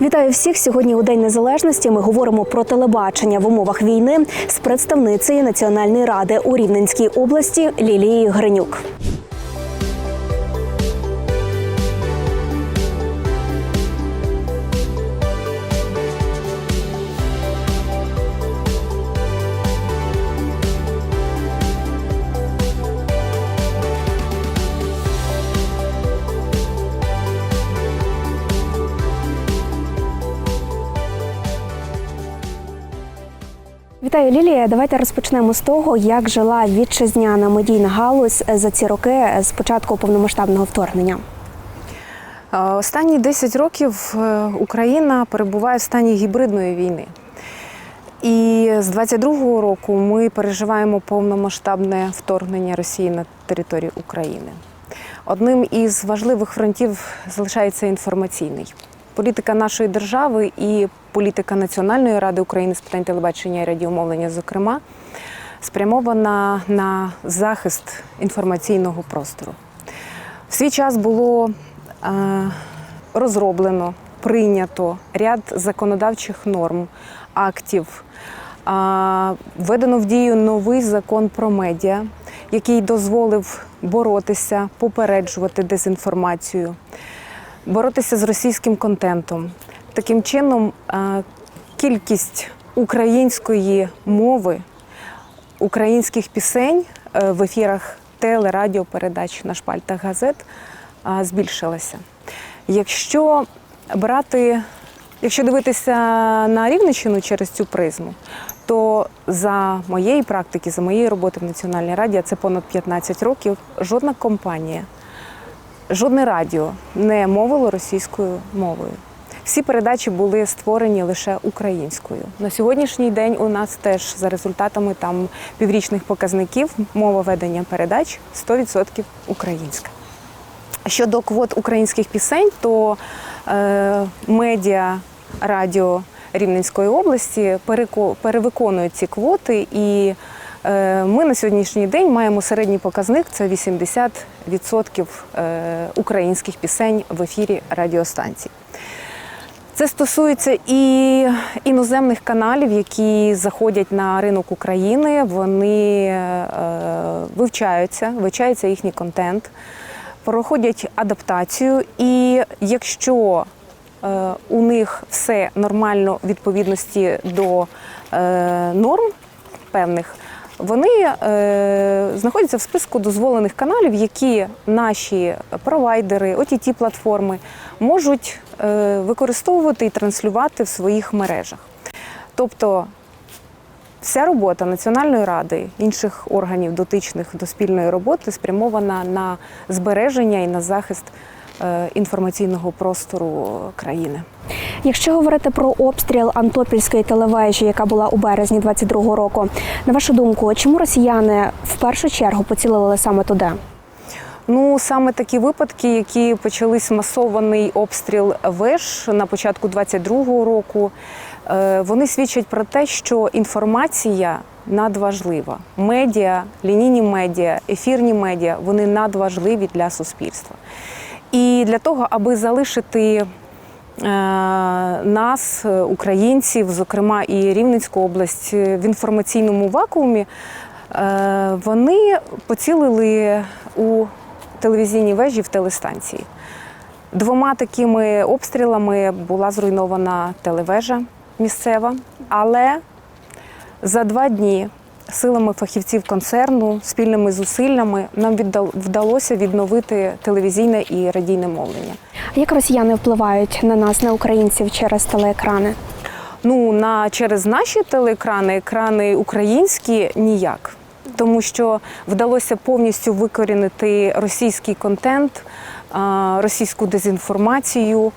Вітаю всіх сьогодні у День Незалежності. Ми говоримо про телебачення в умовах війни з представницею Національної ради у Рівненській області Лілією Гринюк. Вітаю, Лілія. Давайте розпочнемо з того, як жила вітчизняна медійна галузь за ці роки з початку повномасштабного вторгнення. Е, Останні 10 років е, Україна перебуває в стані гібридної війни. І з 22-го року ми переживаємо повномасштабне вторгнення Росії на територію України. Одним із важливих фронтів залишається інформаційний. Політика нашої держави і політика Національної ради України з питань телебачення і радіомовлення, зокрема, спрямована на захист інформаційного простору. В свій час було е, розроблено, прийнято ряд законодавчих норм, актів. е, Введено в дію новий закон про медіа, який дозволив боротися, попереджувати дезінформацію, боротися з російським контентом. Таким чином, е, кількість української мови українських пісень е, в ефірах теле, радіопередач на шпальтах газет збільшилася. Якщо брати, якщо дивитися на Рівненщину через цю призму, то за моєї практики, за моєї роботи в Національній раді, це понад 15 років, жодна компанія, жодне радіо не мовило російською мовою. Всі передачі були створені лише українською. На сьогоднішній день у нас теж за результатами там піврічних показників мова ведення передач 100% українська. Щодо квот українських пісень, то е, медіа радіо Рівненської області перевиконують ці квоти, і ми на сьогоднішній день маємо середній показник це 80% е, українських пісень в ефірі радіостанцій. Це стосується і іноземних каналів, які заходять на ринок України. Вони е, вивчаються, вивчається їхній контент, проходять адаптацію. І якщо е, у них все нормально в відповідності до е, норм певних, вони е, знаходяться в списку дозволених каналів, які наші провайдери, ott платформи можуть е, використовувати і транслювати в своїх мережах. Тобто вся робота Національної ради інших органів дотичних до спільної роботи спрямована на збереження і на захист інформаційного простору країни. Якщо говорити про обстріл Антопільської телевежі, яка була у березні 22-го року, на вашу думку, чому росіяни в першу чергу поцілили саме туди? Ну саме такі випадки, які почались масований обстріл веж на початку 22-го року, е, вони свідчать про те, що інформація надважлива. Медіа, лінійні медіа, ефірні медіа вони надважливі для суспільства. І для того, аби залишити е, нас, е, українців, зокрема і Рівненську область, е, в інформаційному вакуумі, вони поцілили у телевізійні вежі в телестанції. Двома такими обстрілами була зруйнована телевежа місцева, але за два дні силами фахівців концерну, спільними зусиллями нам вдалося відновити телевізійне і радійне мовлення. Як росіяни впливають на нас, на українців, через телеекрани? Ну на через наші телеекрани, екрани українські ніяк. Тому що вдалося повністю викорінити російський контент, російську дезінформацію,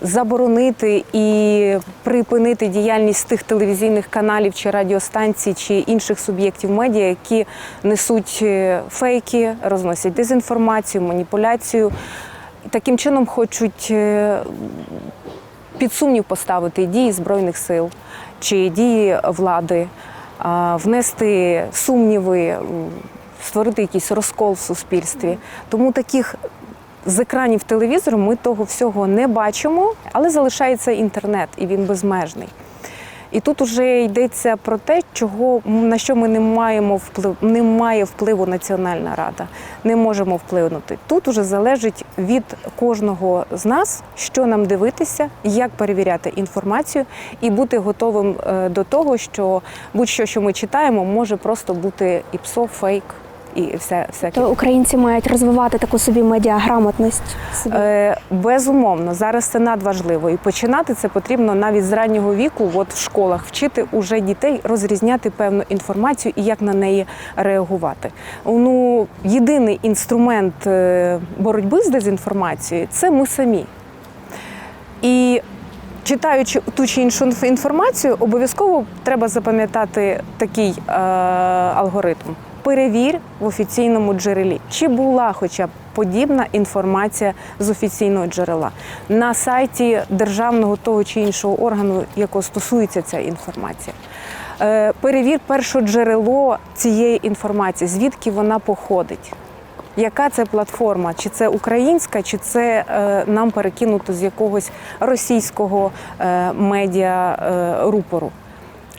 заборонити і припинити діяльність тих телевізійних каналів чи радіостанцій чи інших суб'єктів медіа, які несуть е, фейки, розносять дезінформацію, маніпуляцію. Таким чином хочуть е, під сумнів поставити дії Збройних сил чи дії влади, внести сумніви, створити якийсь розкол в суспільстві. Тому таких з екранів телевізору ми того всього не бачимо, але залишається інтернет, і він безмежний. І тут уже йдеться про те, чого на що ми не маємо вплив, не має впливу Національна рада, не можемо впливнути. Тут уже залежить від кожного з нас, що нам дивитися, як перевіряти інформацію, і бути готовим е, до того, що будь-що, що ми читаємо, може просто бути і псо, фейк, і все всяке. То українці мають розвивати таку собі медіаграмотність. собі. Е, безумовно, зараз це надважливо. І починати це потрібно навіть з раннього віку, от в школах, вчити уже дітей розрізняти певну інформацію і як на неї реагувати. Ну, єдиний інструмент е, боротьби з дезінформацією це ми самі. І читаючи ту чи іншу інформацію, обов'язково треба запам'ятати такий е, алгоритм. Перевір в офіційному джерелі, чи була хоча б подібна інформація з офіційного джерела на сайті державного того чи іншого органу, якого стосується ця інформація. Е, Перевір перше джерело цієї інформації, звідки вона походить. Яка це платформа? Чи це українська, чи це е, нам перекинуто з якогось російського е, медіа е, рупору?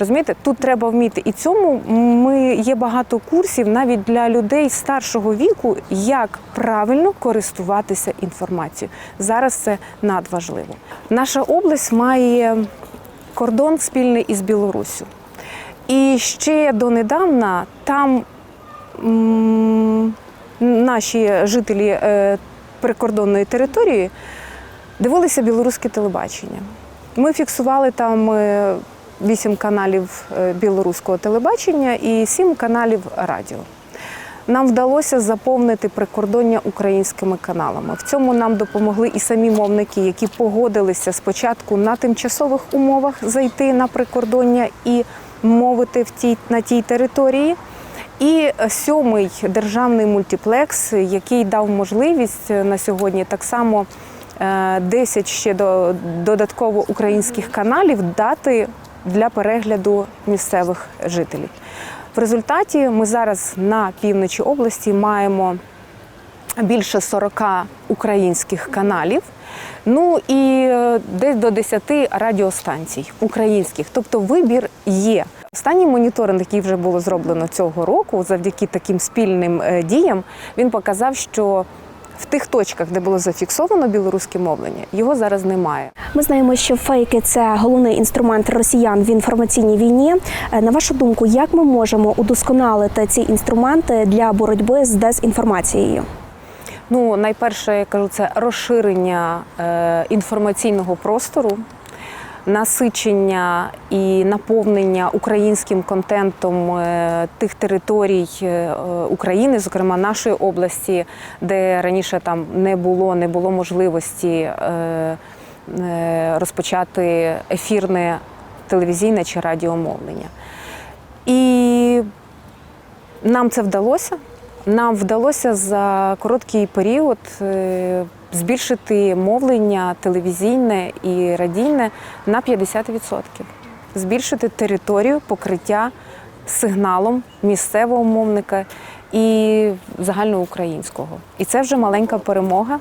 Розумієте, тут треба вміти. І цьому ми є багато курсів навіть для людей старшого віку, як правильно користуватися інформацією. Зараз це надважливо. Наша область має кордон спільний із Білоруссю. І ще донедавна там м, наші жителі е, прикордонної території дивилися білоруське телебачення. Ми фіксували там е, вісім каналів е, білоруського телебачення і сім каналів радіо. Нам вдалося заповнити прикордоння українськими каналами. В цьому нам допомогли і самі мовники, які погодилися спочатку на тимчасових умовах зайти на прикордоння і мовити в тій на тій території. І сьомий державний мультиплекс, який дав можливість на сьогодні так само е, 10 ще до додатково українських каналів дати для перегляду місцевих жителів. В результаті ми зараз на півночі області маємо більше 40 українських каналів. Ну і е, десь до 10 радіостанцій українських. Тобто вибір є. Останній моніторинг, який вже було зроблено цього року, завдяки таким спільним е, діям, він показав, що в тих точках, де було зафіксовано білоруське мовлення, його зараз немає. Ми знаємо, що фейки це головний інструмент росіян в інформаційній війні. Е, На вашу думку, як ми можемо удосконалити ці інструменти для боротьби з дезінформацією? Ну, найперше, я кажу, це розширення е, інформаційного простору, насичення і наповнення українським контентом е, тих територій е, України, зокрема нашої області, де раніше там не було, не було можливості е, розпочати ефірне телевізійне чи радіомовлення. І нам це вдалося. Нам вдалося за короткий період е, збільшити мовлення телевізійне і радійне на 50%. Збільшити територію покриття сигналом місцевого мовника і загальноукраїнського. І це вже маленька перемога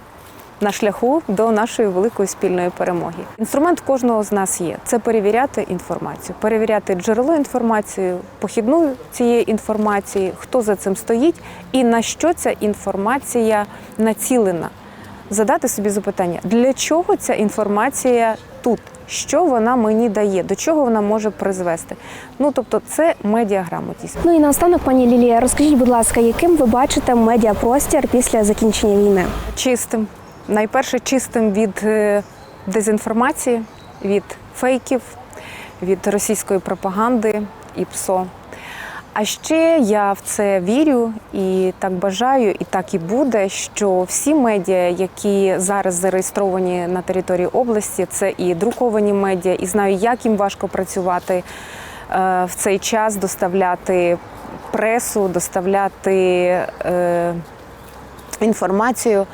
на шляху до нашої великої спільної перемоги. Інструмент кожного з нас є це перевіряти інформацію, перевіряти джерело інформації, похідну цієї інформації, хто за цим стоїть і на що ця інформація націлена. Задати собі запитання, для чого ця інформація тут? Що вона мені дає, до чого вона може призвести? Ну тобто, це медіаграмотність. Ну і наостанок, пані Лілія, розкажіть, будь ласка, яким ви бачите медіапростір після закінчення війни? чистим. Найперше чистим від е, дезінформації, від фейків, від російської пропаганди і ПСО. А ще я в це вірю і так бажаю, і так і буде, що всі медіа, які зараз зареєстровані на території області, це і друковані медіа, і знаю, як їм важко працювати е, в цей час, доставляти пресу, доставляти е, інформацію.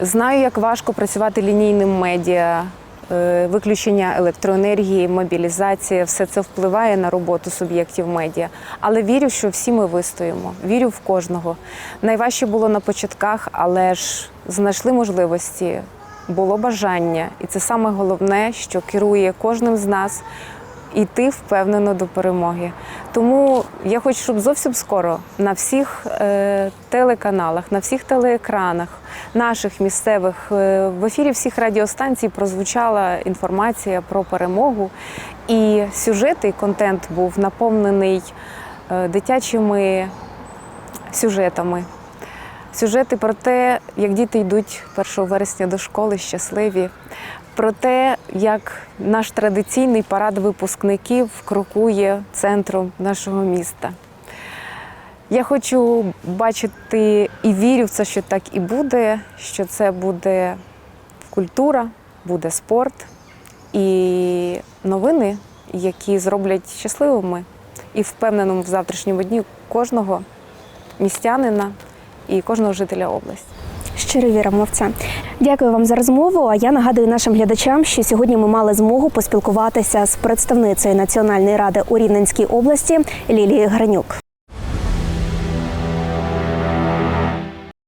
Знаю, як важко працювати лінійним медіа, е, виключення електроенергії, мобілізація, все це впливає на роботу суб'єктів медіа. Але вірю, що всі ми вистоїмо. Вірю в кожного. Найважче було на початках, але ж знайшли можливості, було бажання, і це саме головне, що керує кожним з нас йти впевнено до перемоги. Тому я хочу, щоб зовсім скоро на всіх е, телеканалах, на всіх телеекранах наших місцевих е, в ефірі всіх радіостанцій прозвучала інформація про перемогу. І сюжет і контент був наповнений е, дитячими сюжетами. Сюжети про те, як діти йдуть 1 вересня до школи щасливі, про те, як наш традиційний парад випускників крокує центром нашого міста. Я хочу бачити і вірю в це, що так і буде, що це буде культура, буде спорт і новини, які зроблять щасливими і впевненим в завтрашньому дні кожного містянина і кожного жителя області. Щиро віримо в це. Дякую вам за розмову. А я нагадую нашим глядачам, що сьогодні ми мали змогу поспілкуватися з представницею Національної ради у Рівненській області Лілією Гранюк.